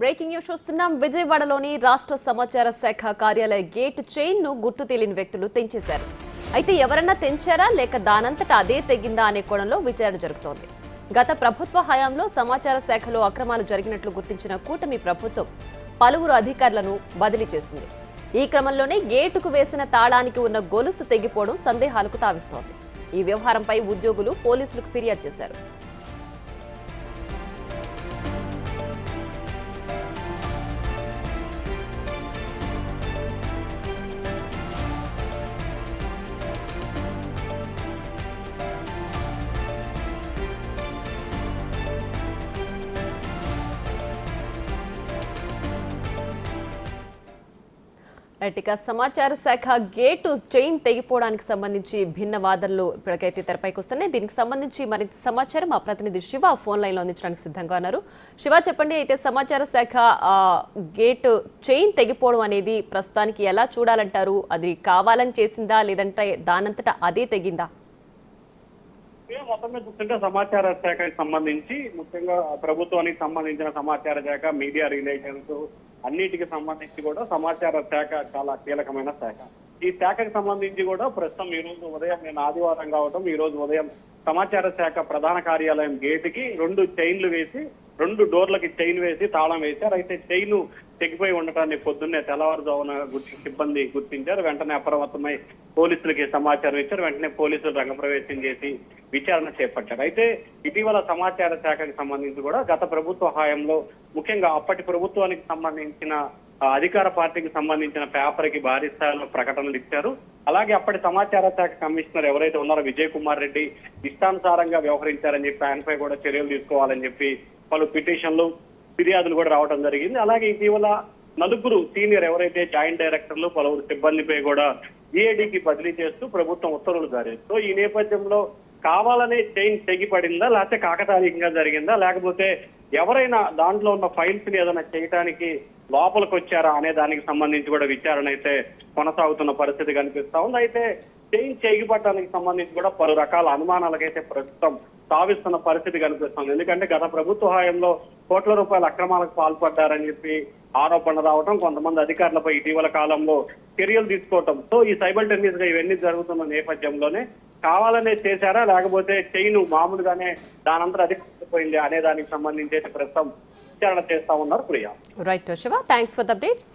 Breaking news చూస్తున్నాం. విజయవాడలోని రాష్ట్ర సమాచార శాఖ కార్యాలయ గేట్ చైన్ను గుర్తు తెలియని వ్యక్తులు తెంచేశారు. అయితే ఎవరన్నా తెంచారా? లేక దానంతట అదే తెగిందా అనే కోణంలో విచారణ జరుగుతోంది. గత ప్రభుత్వ హయాంలో సమాచార శాఖలో అక్రమాలు జరిగినట్లు గుర్తించిన కూటమి ప్రభుత్వం పలువురు అధికారులను బదిలీ చేసింది. ఈ క్రమంలోనే గేటుకు వేసిన తాళానికి ఉన్న గొలుసు తెగిపోవడం సందేహాలకు తావిస్తోంది. ఈ వ్యవహారంపై ఉద్యోగులు పోలీసులకు ఫిర్యాదు చేశారు. రైట్ సమాచార శాఖ గేటు చైన్ తెగిపోవడానికి సంబంధించి భిన్న వాదనలు ఇప్పటికైతే తెరపైకి వస్తున్నాయి. దీనికి సంబంధించి మరింత సమాచారం మా ప్రతినిధి శివ ఫోన్ లైన్లో అందించడానికి సిద్ధంగా ఉన్నారు. శివ చెప్పండి అయితే సమాచార శాఖ గేటు చైన్ తెగిపోవడం అనేది ప్రస్తుతానికి ఎలా చూడాలంటారు? అది కావాలని చేసిందా? లేదంటే దానంతటా అదే తెగిందా? మొత్తం మీద చూస్తుంటే సమాచార శాఖకి సంబంధించి ముఖ్యంగా ప్రభుత్వానికి సంబంధించిన సమాచార శాఖ మీడియా రిలేషన్స్ అన్నిటికి సంబంధించి కూడా సమాచార శాఖ చాలా కీలకమైన శాఖ. ఈ శాఖకు సంబంధించి కూడా ప్రస్తుతం ఈ రోజు ఉదయం నేను ఆదివారం కావటం ఈ రోజు ఉదయం సమాచార శాఖ ప్రధాన కార్యాలయం గేటుకి రెండు చైన్లు వేసి రెండు డోర్లకి చైన్ వేసి తాళం వేశారు. అయితే చైన్ తెగిపోయి ఉండటాన్ని పొద్దున్నే తెల్లవారుజామున గుర్తి సిబ్బంది గుర్తించారు. వెంటనే అప్రమత్తమై పోలీసులకి సమాచారం ఇచ్చారు. వెంటనే పోలీసులు రంగప్రవేశం చేసి విచారణ చేపట్టారు. అయితే ఇటీవల సమాచార శాఖకి సంబంధించి కూడా గత ప్రభుత్వ హయాంలో ముఖ్యంగా అప్పటి ప్రభుత్వానికి సంబంధించిన అధికార పార్టీకి సంబంధించిన పేపర్కి భారీ స్థాయిలో ప్రకటనలు ఇచ్చారు. అలాగే అప్పటి సమాచార శాఖ కమిషనర్ ఎవరైతే ఉన్నారో విజయ్ కుమార్ రెడ్డి ఇష్టానుసారంగా వ్యవహరించారని చెప్పి ఆయనపై కూడా చర్యలు తీసుకోవాలని చెప్పి పలు పిటిషన్లు ఫిర్యాదులు కూడా రావడం జరిగింది. అలాగే ఇటీవల నలుగురు సీనియర్ ఎవరైతే జాయింట్ డైరెక్టర్లు పలువురు సిబ్బందిపై కూడా ఈఏడీకి బదిలీ చేస్తూ ప్రభుత్వం ఉత్తర్వులు జారీ సో ఈ నేపథ్యంలో కావాలనే చైన్ తెగిపడిందా లేకపోతే కాకతాళీయంగా జరిగిందా లేకపోతే ఎవరైనా దాంట్లో ఉన్న ఫైల్స్ని ఏదైనా చేయడానికి లోపలికి వచ్చారా అనే దానికి సంబంధించి కూడా విచారణ అయితే కొనసాగుతున్న పరిస్థితి కనిపిస్తా ఉంది. అయితే చైన్ చేగిపట్టడానికి సంబంధించి కూడా పలు రకాల అనుమానాలకైతే ప్రస్తుతం సావిస్తున్న పరిస్థితి కనిపిస్తుంది. ఎందుకంటే గత ప్రభుత్వ హయాంలో కోట్ల రూపాయల అక్రమాలకు పాల్పడ్డారని చెప్పి ఆరోపణ రావడం కొంతమంది అధికారులపై ఇటీవల కాలంలో చర్యలు తీసుకోవటం. సో ఈ సైబర్ టెన్నిస్గా ఇవన్నీ జరుగుతున్న నేపథ్యంలోనే కావాలనే చేశారా? లేకపోతే చైన్ మామూలుగానే దానంతా అది పోయింది అనే దానికి సంబంధించి ప్రస్తుతం విచారణ చేస్తా ఉన్నారు Priya. Right Shiva thanks for updates